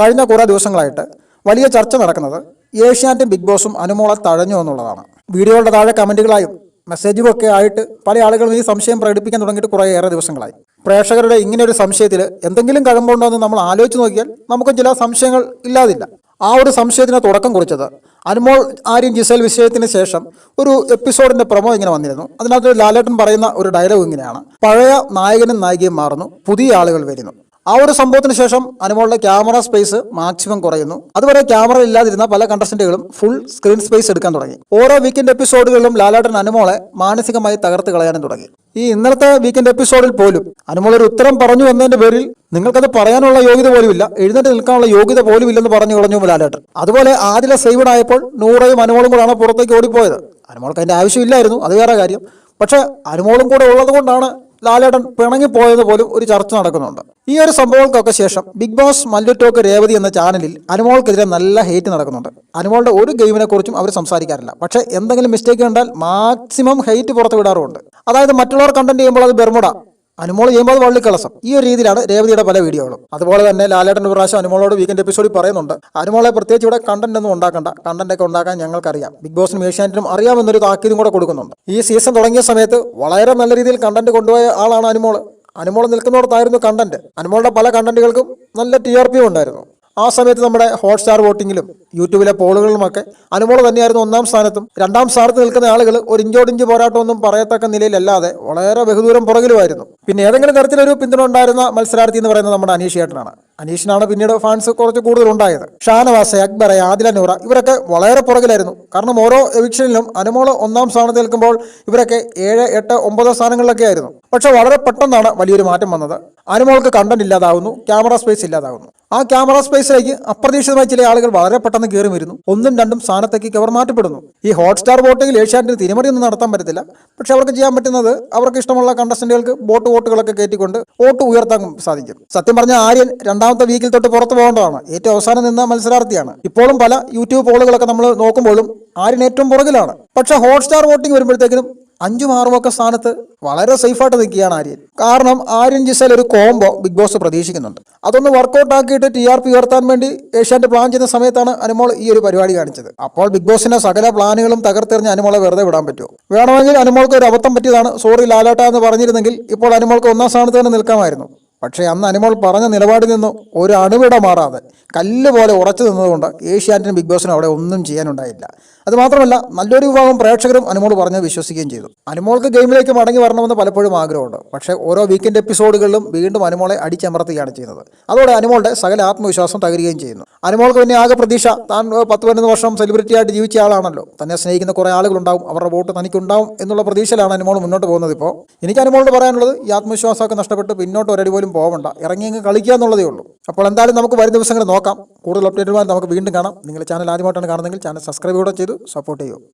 കഴിഞ്ഞ കുറേ ദിവസങ്ങളായിട്ട് വലിയ ചർച്ച നടക്കുന്നത് ഏഷ്യാനെറ്റും ബിഗ് ബോസും അനുമോളെ തഴഞ്ഞു എന്നുള്ളതാണ്. വീഡിയോകളുടെ താഴെ കമന്റുകളായും മെസ്സേജും ഒക്കെ ആയിട്ട് പല ആളുകളും ഈ സംശയം പ്രകടിപ്പിക്കാൻ തുടങ്ങിയിട്ട് കുറേ ഏറെ ദിവസങ്ങളായി. പ്രേക്ഷകരുടെ ഇങ്ങനെ ഒരു സംശയത്തിൽ എന്തെങ്കിലും കഴമ്പുണ്ടോ എന്ന് നമ്മൾ ആലോചിച്ച് നോക്കിയാൽ നമുക്ക് ചില സംശയങ്ങൾ ഇല്ലാതില്ല. ആ ഒരു സംശയത്തിന് തുടക്കം കുറിച്ചത് അനുമോൾ ആര്യൻ ജിസേൽ വിഷയത്തിന് ശേഷം ഒരു എപ്പിസോഡിന്റെ പ്രമോ ഇങ്ങനെ വന്നിരുന്നു. അതിനകത്ത് ലാലേട്ടൻ പറയുന്ന ഒരു ഡയലോഗ് ഇങ്ങനെയാണ്. പഴയ നായകനും നായികയും മാറുന്നു. പുതിയ ആളുകൾ വരുന്നു. ആ ഒരു സംഭവത്തിന് ശേഷം അനുമോളുടെ ക്യാമറ സ്പേസ് മാക്സിമം കുറയുന്നു. അതുവരെ ക്യാമറ ഇല്ലാതിരുന്ന പല കണ്ടസ്റ്റന്റുകളും ഫുൾ സ്ക്രീൻ സ്പേസ് എടുക്കാൻ തുടങ്ങി. ഓരോ വീക്കെൻഡ് എപ്പിസോഡുകളിലും ലാലാട്ടൻ അനുമോളെ മാനസികമായി തകർത്ത് കളയാനും തുടങ്ങി. ഈ ഇന്നലത്തെ വീക്കെൻഡ് എപ്പിസോഡിൽ പോലും അനുമോൾ ഒരു ഉത്തരം പറഞ്ഞു എന്നതിന്റെ പേരിൽ നിങ്ങൾക്കത് പറയാനുള്ള യോഗ്യത പോലും ഇല്ല എഴുന്നേറ്റ് നിൽക്കാനുള്ള യോഗ്യത പോലും ഇല്ലെന്ന് പറഞ്ഞു കളഞ്ഞു ലാലേട്ടൻ. അതുപോലെ ആദില സേവഡ് ആയപ്പോൾ നൂറയും അനുമോളും കൂടാണ് പുറത്തേക്ക് ഓടിപ്പോയത്. അനുമോൾക്ക് അതിന്റെ ആവശ്യമില്ലായിരുന്നു. അത് വേറെ കാര്യം. പക്ഷെ അനുമോളും കൂടെ ഉള്ളത് കൊണ്ടാണ് ലാലേട്ടൻ പിണങ്ങിപ്പോയത് പോലും ഒരു ചർച്ച നടക്കുന്നുണ്ട്. ഈ ഒരു സംഭവങ്ങൾക്കൊക്കെ ശേഷം Bigg Boss Mallu talk Revathi എന്ന ചാനലിൽ അനുമോൾക്കെതിരെ നല്ല ഹേറ്റ് നടക്കുന്നുണ്ട്. അനുമോളുടെ ഒരു ഗെയിമിനെ കുറിച്ചും അവർ സംസാരിക്കാറില്ല. പക്ഷേ എന്തെങ്കിലും മിസ്റ്റേക്ക് കണ്ടാൽ മാക്സിമം ഹേറ്റ് പുറത്തു വിടാറുമുണ്ട് അതായത് മറ്റുള്ളവർ കണ്ടന്റ് ചെയ്യുമ്പോൾ അത് ബെർമുട അനുമോൾ ചെയ്യുമ്പോൾ അത് വള്ളിക്കളസം ഈ ഒരു രീതിയിലാണ് രേവതിയുടെ പല വീഡിയോകളും. അതുപോലെ തന്നെ ലാലേട്ടൻ പ്രാവശ്യം അനുമോളോട് വീക്കെൻഡ് എപ്പിസോഡിൽ പറയുന്നുണ്ട്. അനുമോളെ പ്രത്യേകിച്ച് ഇവിടെ കണ്ടന്റ് ഒന്നും ഉണ്ടാക്കണ്ട. കണ്ടന്റ് ഒക്കെ ഉണ്ടാക്കാൻ ഞങ്ങൾക്കറിയാം. ബിഗ് ബോസിനും ഏഷ്യാനെറ്റിനും അറിയാമെന്നൊരു താക്കീതും കൂടെ കൊടുക്കുന്നുണ്ട്. ഈ സീസൺ തുടങ്ങിയ സമയത്ത് വളരെ നല്ല രീതിയിൽ കണ്ടന്റ് കൊണ്ടുപോയ ആളാണ് അനുമോൾ അനുമോൾ നിൽക്കുന്നിടത്തായിരുന്നു കണ്ടന്റ് അനുമോളുടെ പല കണ്ടന്റുകൾക്കും നല്ല ടി ആർ പിയും ഉണ്ടായിരുന്നു. ആ സമയത്ത് നമ്മുടെ ഹോട്ട്സ്റ്റാർ വോട്ടിങ്ങിലും യൂട്യൂബിലെ പോളുകളിലുമൊക്കെ അനുമോൾ തന്നെയായിരുന്നു ഒന്നാം സ്ഥാനത്തും. രണ്ടാം സ്ഥാനത്ത് നിൽക്കുന്ന ആളുകൾ ഒരു ഇഞ്ചോടിഞ്ച് പോരാട്ടമൊന്നും പറയത്തക്ക നിലയിലല്ലാതെ വളരെ ബഹുദൂരം പുറകിലുമായിരുന്നു. പിന്നെ ഏതെങ്കിലും തരത്തിലൊരു പിന്തുണ ഉണ്ടായിരുന്ന മത്സരാർത്ഥി എന്ന് പറയുന്നത് നമ്മുടെ അനീഷ് ചേട്ടനാണ്. അനീഷിനാണ് പിന്നീട് ഫാൻസ് കുറച്ച് കൂടുതൽ ഉണ്ടായത് ഷാനവാസ് അക്ബർ ആദില നൂറ ഇവരൊക്കെ വളരെ പുറകിലായിരുന്നു. കാരണം ഓരോ എവിക്ഷനിലും അനുമോൾ ഒന്നാം സ്ഥാനത്ത് നിൽക്കുമ്പോൾ ഇവരൊക്കെ ഏഴ് എട്ട് ഒമ്പത് സ്ഥാനങ്ങളിലൊക്കെ ആയിരുന്നു. പക്ഷെ വളരെ പെട്ടെന്നാണ് വലിയൊരു മാറ്റം വന്നത്. അനുമോൾക്ക് കണ്ടന്റ് ഇല്ലാതാവുന്നു ക്യാമറ സ്പേസ് ഇല്ലാതാവുന്നു. ആ ക്യാമറ സ്പേസിലേക്ക് അപ്രതീക്ഷിതമായി ചില ആളുകൾ വളരെ പെട്ടെന്ന് കയറി വരുന്നു ഒന്നും രണ്ടും സ്ഥാനത്തേക്ക് അവർ മാറ്റപ്പെടുന്നു. ഈ ഹോട്ട്സ്റ്റാർ വോട്ടിംഗിൽ ഏഷ്യാനെറ്റിന് തിരിമറിയൊന്നും നടത്താൻ പറ്റത്തില്ല. പക്ഷെ അവർക്ക് ചെയ്യാൻ പറ്റുന്നത് അവർക്ക് ഇഷ്ടമുള്ള കണ്ടസ്റ്റന്റുകൾക്ക് വോട്ട് വോട്ടുകളൊക്കെ കയറ്റിക്കൊണ്ട് വോട്ട് ഉയർത്താൻ സാധിക്കും. സത്യം പറഞ്ഞ ആര്യൻ രണ്ടാമത്തെ വീക്കിൽ തൊട്ട് പുറത്തു പോകേണ്ടതാണ്. ഏറ്റവും അവസാനം നിന്ന മത്സരാർത്ഥിയാണ്. ഇപ്പോഴും പല യൂട്യൂബ് പോളുകളൊക്കെ നമ്മൾ നോക്കുമ്പോഴും ആര്യൻ ഏറ്റവും പുറകിലാണ്. പക്ഷെ ഹോട്ട്സ്റ്റാർ വോട്ടിംഗ് വരുമ്പോഴത്തേക്കിനും അഞ്ചും ആറും ഒക്കെ സ്ഥാനത്ത് വളരെ സേഫായിട്ട് നിൽക്കുകയാണ് ആര്യൻ. കാരണം ആര്യൻ ജിസേൽ ഒരു കോംബോ ബിഗ് ബോസ് പ്രതീക്ഷിക്കുന്നുണ്ട്. അതൊന്ന് വർക്കൗട്ട് ആക്കിയിട്ട് ടി ആർ പി ഉയർത്താൻ വേണ്ടി ഏഷ്യാന്റെ പ്ലാൻ ചെയ്യുന്ന സമയത്താണ് അനുമോൾ ഈ ഒരു പരിപാടി കാണിച്ചത്. അപ്പോൾ ബിഗ് ബോസിന്റെ സകല പ്ലാനുകളും തകർത്തെറിഞ്ഞ് അനുമോളെ വെറുതെ വിടാൻ പറ്റുമോ? വേണമെങ്കിൽ അനുമോൾക്ക് ഒരു അബദ്ധം പറ്റിയതാണ്. സോറി ലാലാട്ട എന്ന് പറഞ്ഞിരുന്നെങ്കിൽ ഇപ്പോൾ അനുമോൾക്ക് ഒന്നാം സ്ഥാനത്ത് തന്നെ നിൽക്കാമായിരുന്നു. പക്ഷേ അന്ന് അനുമോൾ പറഞ്ഞ നിലപാടിൽ നിന്നും ഒരു അണുവിട മാറാതെ കല്ല് പോലെ ഉറച്ചു നിന്നതുകൊണ്ട് ഏഷ്യാനറ്റിനും ബിഗ് ബോസിനും അവിടെ ഒന്നും ചെയ്യാനുണ്ടായില്ല. അതുമാത്രമല്ല നല്ലൊരു വിഭാഗം പ്രേക്ഷകരും അനുമോൾ പറഞ്ഞ് വിശ്വസിക്കുകയും ചെയ്തു. അനുമോൾക്ക് ഗെയിമിലേക്ക് മടങ്ങി വരണമെന്ന് പലപ്പോഴും ആഗ്രഹമുണ്ട്. പക്ഷേ ഓരോ വീക്കെൻഡ് എപ്പിസോഡുകളിലും വീണ്ടും അനുമോളെ അടിച്ചമർത്തുകയാണ് ചെയ്യുന്നത് അതോടെ അനുമോളുടെ സകല ആത്മവിശ്വാസം തകരുകയും ചെയ്യുന്നു. അനുമോൾക്ക് പിന്നെ ആകെ പ്രതീക്ഷ താൻ പത്ത് പതിനൊന്ന് വർഷം സെലിബ്രിറ്റി ആയിട്ട് ജീവിച്ച ആളാണല്ലോ. തന്നെ സ്നേഹിക്കുന്ന കുറേ ആളുകളുണ്ടാവും അവരുടെ വോട്ട് തനിക്കുണ്ടാവും എന്നുള്ള പ്രതീക്ഷയിലാണ് അനുമോൾ മുന്നോട്ട് പോകുന്നത് ഇപ്പോൾ. എനിക്ക് അനുമോളോട് പറയാനുള്ളത് ഈ ആത്മവിശ്വാസമൊക്കെ നഷ്ടപ്പെട്ട് പിന്നോട്ട് ഒരടി പോലും പോകണ്ട ഇറങ്ങി അങ്ങ് കളിക്കുക എന്നുള്ളതേ ഉള്ളൂ. അപ്പോൾ എന്തായാലും നമുക്ക് വരും ദിവസങ്ങൾ നോക്കാം. കൂടുതൽ അപ്ഡേറ്റുമായി നമുക്ക് വീണ്ടും കാണാം. നിങ്ങൾ ചാനൽ ആദ്യമായിട്ടാണ് കാണുന്നതെങ്കിൽ ചാനൽ സബ്സ്ക്രൈബ് കൂടെ ചെയ്ത് സപ്പോർട്ട് ചെയ്യൂ.